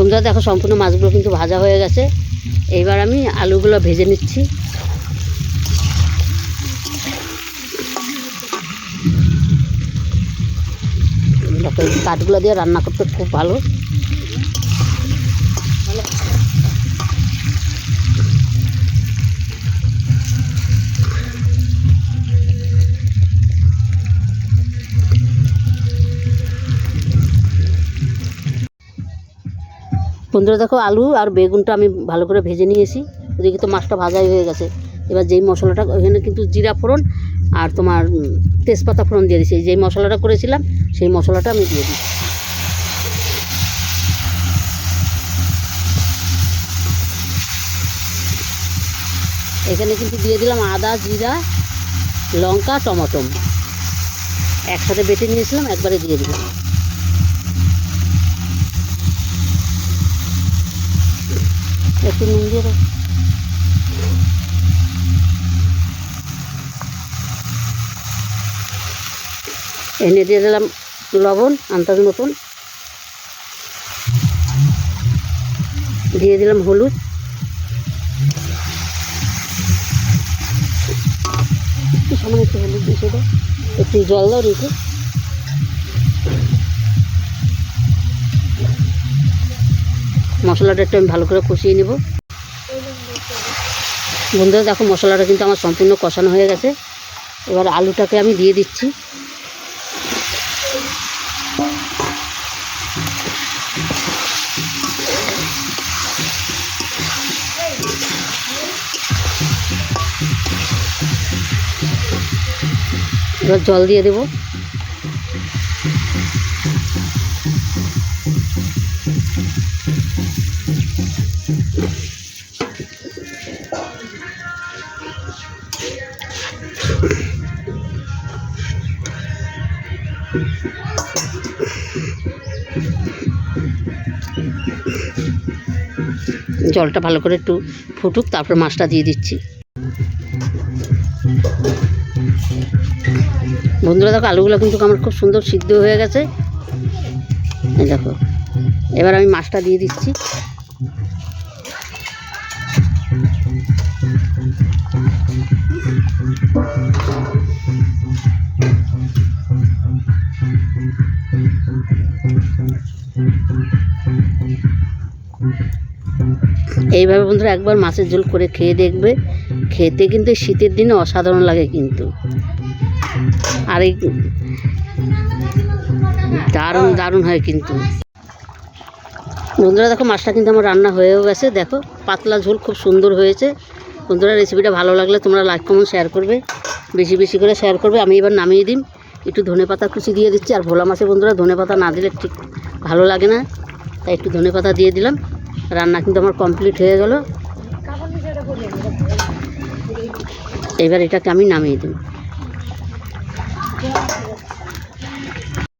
বন্ধুরা, দেখো সম্পূর্ণ মাছগুলো কিন্তু ভাজা হয়ে গেছে। এইবার আমি আলুগুলো ভেজে নিচ্ছি। কাঠগুলো দিয়ে রান্না করতে খুব ভালো। বন্ধুরা দেখো, আলু আর বেগুনটা আমি ভালো করে ভেজে নিয়েছি। ওদিকে তো মাছটা ভাজাই হয়ে গেছে। এবার যেই মশলাটা ওখানে কিন্তু জিরা ফোড়ন আর তোমার তেজপাতা ফোড়ন দিয়ে দিয়েছি। যেই মশলাটা করেছিলাম, সেই মশলাটা আমি দিয়ে দিই এখানে কিন্তু দিয়ে দিলাম আদা, জিরা, লঙ্কা, টমাটো। একসাথে বেটে নিয়েছিলাম, একবারে দিয়ে দিলাম। একটু নুন দিয়ে এনে দিয়ে দিলাম লবণ, আন্দাজ মতন। দিয়ে দিলাম হলুদ। একটু সামান্য একটু হলুদ দিয়ে দাও। একটু জল দাও, রেখে। মশলাটা একটু আমি ভালো করে কষিয়ে নেব। বন্ধুরা, দেখো মশলাটা কিন্তু আমার সম্পূর্ণ কষানো হয়ে গেছে। এবার আলুটাকে আমি দিয়ে দিচ্ছি। এবার জল দিয়ে দেবো। জলটা ভালো করে একটু ফুটুক, তারপর মাছটা দিয়ে দিচ্ছি। বন্ধুরা, দেখো, আলুগুলো কিন্তু আমার খুব সুন্দর সিদ্ধ হয়ে গেছে। দেখো, এবার আমি মাছটা দিয়ে দিচ্ছি। এইভাবে বন্ধুরা একবার মাছের ঝোল করে খেয়ে দেখবে। খেতে কিন্তু শীতের দিনে অসাধারণ লাগে কিন্তু। আর এই দারুণ দারুণ হয় কিন্তু। বন্ধুরা দেখো, মাছটা কিন্তু আমার রান্না হয়েও গেছে। দেখো, পাতলা ঝোল খুব সুন্দর হয়েছে। বন্ধুরা রেসিপিটা ভালো লাগলে তোমরা লাইক কমেন্ট শেয়ার করবে। বেশি বেশি করে শেয়ার করবে। আমি এবার নামিয়ে দিই একটু ধনে পাতা কুচি দিয়ে দিচ্ছি, আর ভোলা মাছে বন্ধুরা ধনে পাতা না দিলে ঠিক ভালো লাগে না। তাই একটু ধনে পাতা দিয়ে দিলাম। রান্না কিন্তু আমার কমপ্লিট হয়ে গেল। এবার এটাকে আমি নামিয়ে দিই।